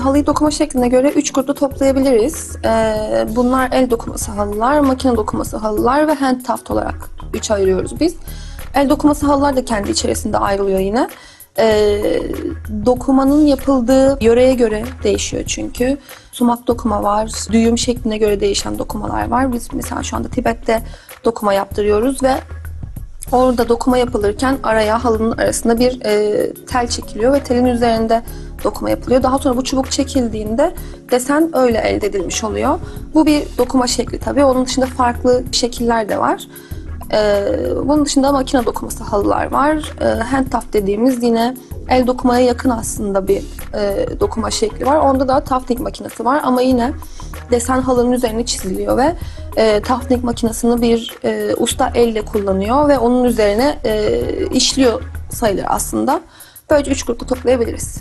Halıyı dokuma şekline göre üç grupta toplayabiliriz. Ee, bunlar el dokuması halılar, makine dokuması halılar ve hand taft olarak üç ayırıyoruz biz. El dokuması halılar da kendi içerisinde ayrılıyor yine. Ee, dokumanın yapıldığı yöreye göre değişiyor çünkü. Sumak dokuma var, düğüm şekline göre değişen dokumalar var. Biz mesela şu anda Tibet'te dokuma yaptırıyoruz ve Orada dokuma yapılırken araya halının arasında bir e, tel çekiliyor ve telin üzerinde dokuma yapılıyor. Daha sonra bu çubuk çekildiğinde desen öyle elde edilmiş oluyor. Bu bir dokuma şekli tabii. Onun dışında farklı şekiller de var. E, bunun dışında makine dokuması halılar var. E, hand taft dediğimiz yine el dokumaya yakın aslında bir e, dokuma şekli var. Onda da tafting makinesi var ama yine desen halının üzerine çiziliyor ve e, tafting makinesini bir e, usta elle kullanıyor ve onun üzerine e, işliyor sayılır aslında. Böylece üç grupta toplayabiliriz.